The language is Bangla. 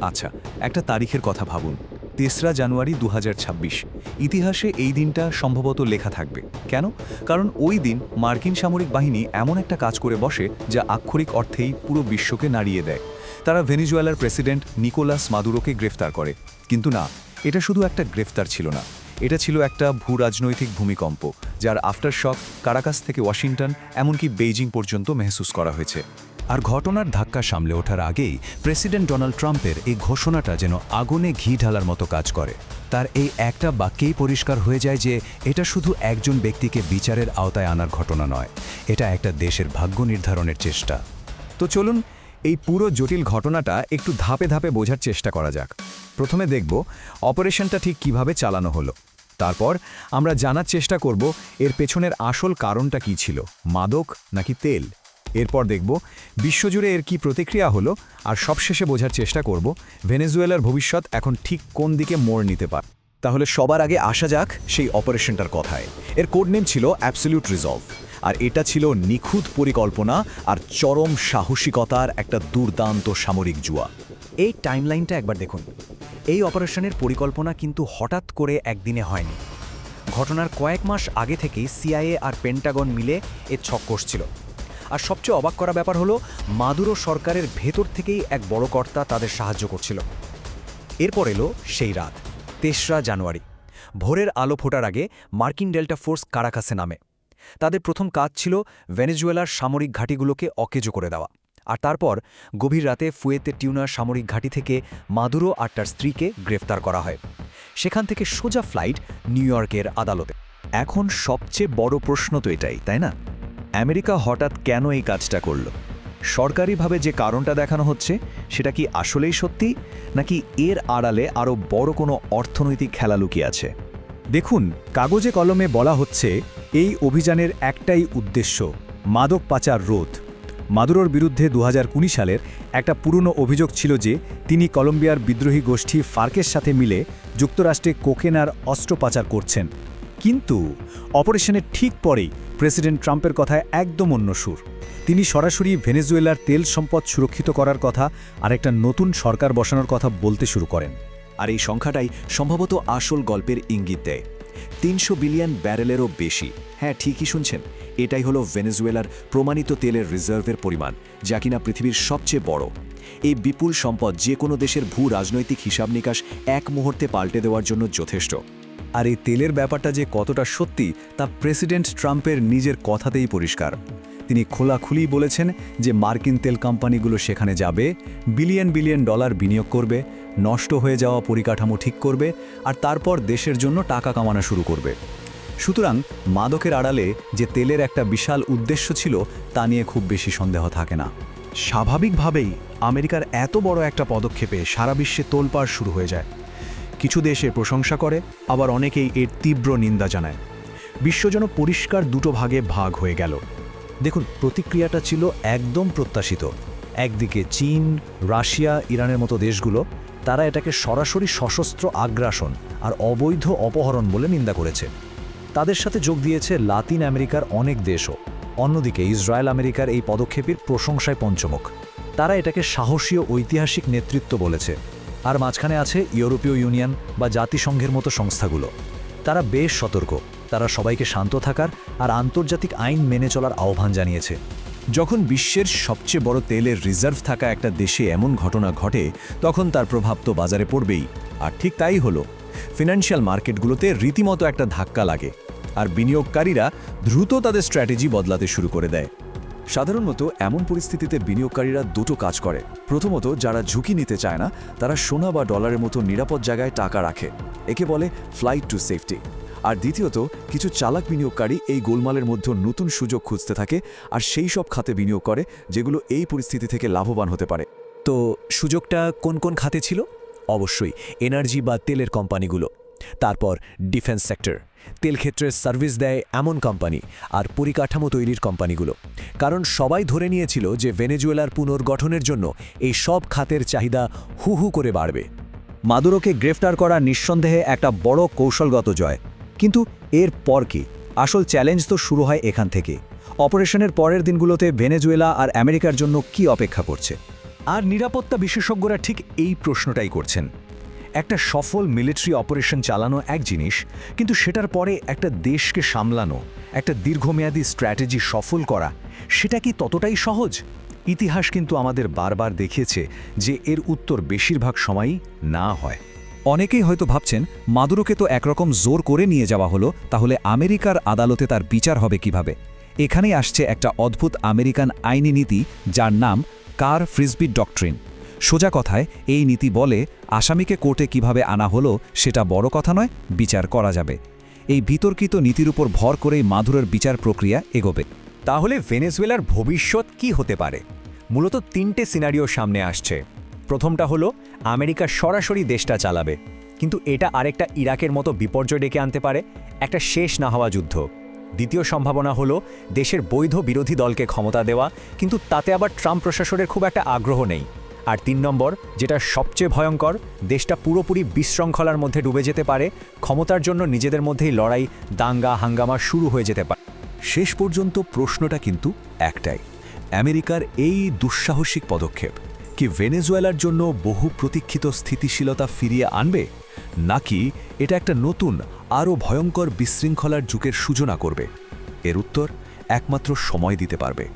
আচ্ছা একটা তারিখের কথা ভাবুন। তেসরা জানুয়ারি দু হাজার ছাব্বিশ। ইতিহাসে এই দিনটা সম্ভবত লেখা থাকবে। কেন? কারণ ওই দিন মার্কিন সামরিক বাহিনী এমন একটা কাজ করে বসে যা আক্ষরিক অর্থেই পুরো বিশ্বকে নাড়িয়ে দেয়। তারা ভেনিজুয়েলার প্রেসিডেন্ট নিকোলাস মাদুরোকে গ্রেফতার করে। কিন্তু না, এটা শুধু একটা গ্রেফতার ছিল না। এটা ছিল একটা ভূ রাজনৈতিক ভূমিকম্প, যার আফটার শক কারাকাস থেকে ওয়াশিংটন, এমনকি বেইজিং পর্যন্ত মেহসুস করা হয়েছে। আর ঘটনার ধাক্কা সামলে ওঠার আগেই প্রেসিডেন্ট ডোনাল্ড ট্রাম্পের এই ঘোষণাটা যেন আগুনে ঘি ঢালার মতো কাজ করে। তার এই একটা বাক্যেই পরিষ্কার হয়ে যায় যে এটা শুধু একজন ব্যক্তিকে বিচারের আওতায় আনার ঘটনা নয়, এটা একটা দেশের ভাগ্য নির্ধারণের চেষ্টা। তো চলুন এই পুরো জটিল ঘটনাটা একটু ধাপে ধাপে বোঝার চেষ্টা করা যাক। প্রথমে দেখব অপারেশনটা ঠিক কীভাবে চালানো হলো। তারপর আমরা জানার চেষ্টা করব এর পেছনের আসল কারণটা কি ছিল, মাদক নাকি তেল? এরপর দেখব বিশ্বজুড়ে এর কি প্রতিক্রিয়া হলো, আর সবশেষে বোঝার চেষ্টা করব ভেনেজুয়েলার ভবিষ্যৎ এখন ঠিক কোন দিকে মোড় নিতে পারে। তাহলে সবার আগে আসা যাক সেই অপারেশনটার কথায়। এর কোড নেম ছিল অ্যাবসলিউট রিজলভ আর এটা ছিল নিখুঁত পরিকল্পনা আর চরম সাহসিকতার একটা দুর্দান্ত সামরিক জুয়া। এই টাইমলাইনটা একবার দেখুন। এই অপারেশনের পরিকল্পনা কিন্তু হঠাৎ করে একদিনে হয়নি। ঘটনার কয়েক মাস আগে থেকেই সিআইএ আর পেন্টাগন মিলে এর ছক কষছিল আর সবচেয়ে অবাক করা ব্যাপার হলো, মাদুরো সরকারের ভেতর থেকেই এক বড় কর্তা তাদের সাহায্য করছিল। এরপর এলো সেই রাত, তেসরা জানুয়ারি। ভোরের আলো ফোটার আগে মার্কিন ডেল্টা ফোর্স কারাকাসে নামে। তাদের প্রথম কাজ ছিল ভেনেজুয়েলার সামরিক ঘাঁটিগুলোকে অকেজো করে দেওয়া। আর তারপর গভীর রাতে ফুয়েতে টিউনার সামরিক ঘাঁটি থেকে মাদুরো আর তার স্ত্রীকে গ্রেফতার করা হয়। সেখান থেকে সোজা ফ্লাইট নিউ ইয়র্কের আদালতে। এখন সবচেয়ে বড় প্রশ্ন তো এটাই, তাই না? আমেরিকা হঠাৎ কেন এই কাজটা করল? সরকারিভাবে যে কারণটা দেখানো হচ্ছে, সেটা কি আসলেই সত্যি? নাকি এর আড়ালে আরও বড় কোনো অর্থনৈতিক খেলা লুকিয়ে আছে? দেখুন, কাগজে কলমে বলা হচ্ছে, এই অভিযানের একটাই উদ্দেশ্য, মাদক পাচার রোধ। মাদুরোর বিরুদ্ধে দু হাজার কুড়ি সালের একটা পুরনো অভিযোগ ছিল যে, তিনি কলম্বিয়ার বিদ্রোহী গোষ্ঠী ফার্কের সাথে মিলে যুক্তরাষ্ট্রে কোকেনার অস্ত্র পাচার করছেন। কিন্তু অপারেশনের ঠিক পরেই প্রেসিডেন্ট ট্রাম্পের কথায় একদম অন্য সুর। তিনি সরাসরি ভেনেজুয়েলার তেল সম্পদ সুরক্ষিত করার কথা আর একটা নতুন সরকার বসানোর কথা বলতে শুরু করেন। আর এই সংখ্যাটাই সম্ভবত আসল গল্পের ইঙ্গিত দেয়। তিনশো বিলিয়ন ব্যারেলেরও বেশি। হ্যাঁ ঠিকই শুনছেন। এটাই হলো ভেনেজুয়েলার প্রমাণিত তেলের রিজার্ভের পরিমাণ, যা কিনা পৃথিবীর সবচেয়ে বড়। এই বিপুল সম্পদ যে কোনো দেশের ভূ রাজনৈতিক হিসাব নিকাশ এক মুহূর্তে পাল্টে দেওয়ার জন্য যথেষ্ট। আর এই তেলের ব্যাপারটা যে কতটা সত্যি তা প্রেসিডেন্ট ট্রাম্পের নিজের কথাতেই পরিষ্কার। তিনি খোলাখুলি বলেছেন যে মার্কিন তেল কোম্পানিগুলো সেখানে যাবে, বিলিয়ন বিলিয়ন ডলার বিনিয়োগ করবে, নষ্ট হয়ে যাওয়া পরিকাঠামো ঠিক করবে আর তারপর দেশের জন্য টাকা কামানো শুরু করবে। সুতরাং মাদকের আড়ালে যে তেলের একটা বিশাল উদ্দেশ্য ছিল তা নিয়ে খুব বেশি সন্দেহ থাকে না। স্বাভাবিকভাবেই আমেরিকার এত বড় একটা পদক্ষেপে সারা বিশ্বে তোলপাড় শুরু হয়ে যায়। কিছু দেশে প্রশংসা করে, আবার অনেকেই এর তীব্র নিন্দা জানায়। বিশ্ব যেন পরিষ্কার দুটো ভাগে ভাগ হয়ে গেল। দেখুন, প্রতিক্রিয়াটা ছিল একদম প্রত্যাশিত। একদিকে চীন, রাশিয়া, ইরানের মতো দেশগুলো, তারা এটাকে সরাসরি সশস্ত্র আগ্রাসন আর অবৈধ অপহরণ বলে নিন্দা করেছে। তাদের সাথে যোগ দিয়েছে লাতিন আমেরিকার অনেক দেশও। অন্যদিকে ইসরায়েল আমেরিকার এই পদক্ষেপের প্রশংসায় পঞ্চমুখ। তারা এটাকে সাহসী ও ঐতিহাসিক নেতৃত্ব বলেছে। আর মাঝখানে আছে ইউরোপীয় ইউনিয়ন বা জাতিসংঘের মতো সংস্থাগুলো। তারা বেশ সতর্ক। তারা সবাইকে শান্ত থাকার আর আন্তর্জাতিক আইন মেনে চলার আহ্বান জানিয়েছে। যখন বিশ্বের সবচেয়ে বড় তেলের রিজার্ভ থাকা একটা দেশে এমন ঘটনা ঘটে, তখন তার প্রভাব তো বাজারে পড়বেই। আর ঠিক তাই হলো। ফিনান্সিয়াল মার্কেটগুলোতে রীতিমতো একটা ধাক্কা লাগে। আর বিনিয়োগকারীরা দ্রুত তাদের স্ট্র্যাটেজি বদলাতে শুরু করে দেয়। সাধারণত এমন পরিস্থিতিতে বিনিয়োগকারীরা দুটো কাজ করে। প্রথমত, যারা ঝুঁকি নিতে চায় না, তারা সোনা বা ডলারের মতো নিরাপদ জায়গায় টাকা রাখে। একে বলে ফ্লাইট টু সেফটি আর দ্বিতীয়ত, কিছু চালাক বিনিয়োগকারী এই গোলমালের মধ্যে নতুন সুযোগ খুঁজতে থাকে আর সেই সব খাতে বিনিয়োগ করে, যেগুলো এই পরিস্থিতি থেকে লাভবান হতে পারে। তো সুযোগটা কোন কোন খাতে ছিল? অবশ্যই এনার্জি বা তেলের কোম্পানিগুলো। তারপর ডিফেন্স সেক্টর। তেল ক্ষেত্রে সার্ভিস দেয় এমন কোম্পানি আর পরিকাঠামো তৈরির কোম্পানিগুলো। কারণ সবাই ধরে নিয়েছিল যে ভেনেজুয়েলার পুনর্গঠনের জন্য এই সব খাতের চাহিদা হু হু করে বাড়বে। মাদুরোকে গ্রেফতার করা নিঃসন্দেহে একটা বড় কৌশলগত জয়। কিন্তু এর পর কি? আসল চ্যালেঞ্জ তো শুরু হয় এখান থেকে। অপারেশনের পরের দিনগুলোতে ভেনেজুয়েলা আর আমেরিকার জন্য কি অপেক্ষা করছে? আর নিরাপত্তা বিশেষজ্ঞরা ঠিক এই প্রশ্নটাই করছেন। একটা সফল মিলিটারি অপারেশন চালানো এক জিনিস, কিন্তু সেটার পরে একটা দেশকে সামলানো, একটা দীর্ঘমেয়াদী স্ট্র্যাটেজি সফল করা, সেটা কি ততটাই সহজ? ইতিহাস কিন্তু আমাদের বারবার দেখিয়েছে যে এর উত্তর বেশিরভাগ সময়ই না হয়। অনেকেই হয়তো ভাবছেন, মাদুরোকে তো একরকম জোর করে নিয়ে যাওয়া হলো, তাহলে আমেরিকার আদালতে তার বিচার হবে কীভাবে? এখানেই আসছে একটা অদ্ভুত আমেরিকান আইনি নীতি, যার নাম কার ফ্রিসবি ডকট্রিন। সোজা কথায় এই নীতি বলে আসামিকে কোর্টে কীভাবে আনা হলো সেটা বড় কথা নয়, বিচার করা যাবে। এই বিতর্কিত নীতির উপর ভর করেই মাদুরের বিচার প্রক্রিয়া এগোবে। তাহলে ভেনেজুয়েলার ভবিষ্যৎ কি হতে পারে? মূলত তিনটে সিনারিও সামনে আসছে। প্রথমটা হলো, আমেরিকা সরাসরি দেশটা চালাবে। কিন্তু এটা আরেকটা ইরাকের মতো বিপর্যয় ডেকে আনতে পারে, একটা শেষ না হওয়া যুদ্ধ। দ্বিতীয় সম্ভাবনা হলো, দেশের বৈধ বিরোধী দলকে ক্ষমতা দেওয়া, কিন্তু তাতে আবার ট্রাম্প প্রশাসনের খুব একটা আগ্রহ নেই। আর তিন নম্বর, যেটা সবচেয়ে ভয়ঙ্কর, দেশটা পুরোপুরি বিশৃঙ্খলার মধ্যে ডুবে যেতে পারে, ক্ষমতার জন্য নিজেদের মধ্যেই লড়াই, দাঙ্গা, হাঙ্গামা শুরু হয়ে যেতে পারে। শেষ পর্যন্ত প্রশ্নটা কিন্তু একটাই, আমেরিকার এই দুঃসাহসিক পদক্ষেপ কি ভেনেজুয়েলার জন্য বহু প্রতীক্ষিত স্থিতিশীলতা ফিরিয়ে আনবে? নাকি এটা একটা নতুন, আরও ভয়ঙ্কর বিশৃঙ্খলার যুগের সূচনা করবে? এর উত্তর একমাত্র সময় দিতে পারবে।